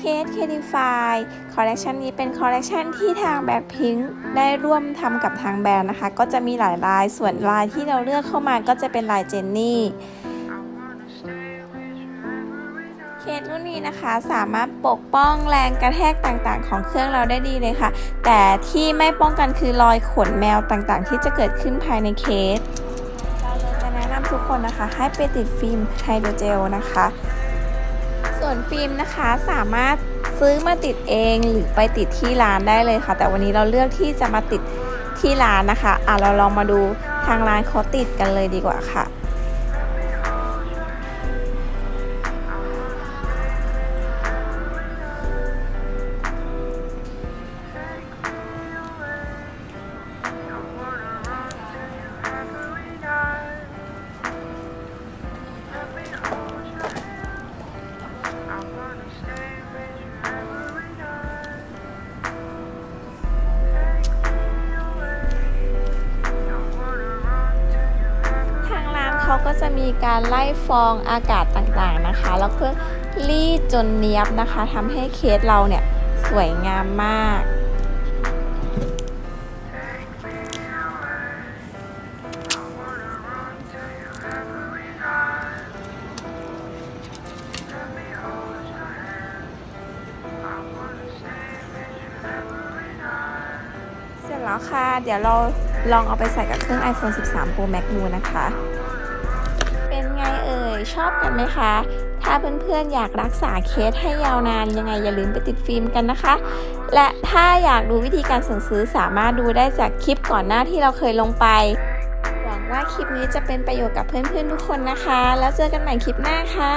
เคสเคดิฟายคอลเลคชันนี้เป็นคอลเลคชันที่ทางแบ็คพิงได้ร่วมทำกับทางแบรนด์นะคะ ก็จะมีหลายลายส่วนลายที่เราเลือกเข้ามาก็จะเป็นลายเจนนี่เคสรุ่นนี้นะคะสามารถปกป้องแรงกระแทกต่างๆ ของเครื่องเราได้ดีเลยค่ะ แต่ที่ไม่ป้องกันคือรอยขนแมวต่างๆ ที่จะเกิดขึ้นภายในเคส เราเลยจะแนะนำทุกคนนะคะ ให้ไปติดฟิล์มไฮโดรเจลนะคะ ส่วนฟิล์มนะคะสามารถซื้อมาติดเองหรือไปติดที่ร้านได้เลยค่ะ แต่วันนี้เราเลือกที่จะมาติดที่ร้านนะคะ อะเราลองมาดูทางร้านเขาติดกันเลยดีกว่าค่ะ เขาก็จะมีการไล่ฟองอากาศต่างๆนะคะ แล้วก็รีดจนเนียบนะคะทำให้เคสเราเนี่ยสวยงามมากเสร็จแล้วค่ะ เดี๋ยวเราลองเอาไปใส่กับเครื่อง iPhone 13 Pro Max ดูนะคะ เป็นไงเอ่ย ชอบกันไหมคะ ถ้าเพื่อนๆอยากรักษาเคสให้ยาวนานยังไงอย่าลืมไปติดฟิล์มกันนะคะ และถ้าอยากดูวิธีการสั่งซื้อสามารถดูได้จากคลิปก่อนหน้าที่เราเคยลงไป หวังว่าคลิปนี้จะเป็นประโยชน์กับเพื่อนๆทุกคนนะคะ แล้วเจอกันใหม่คลิปหน้าค่ะ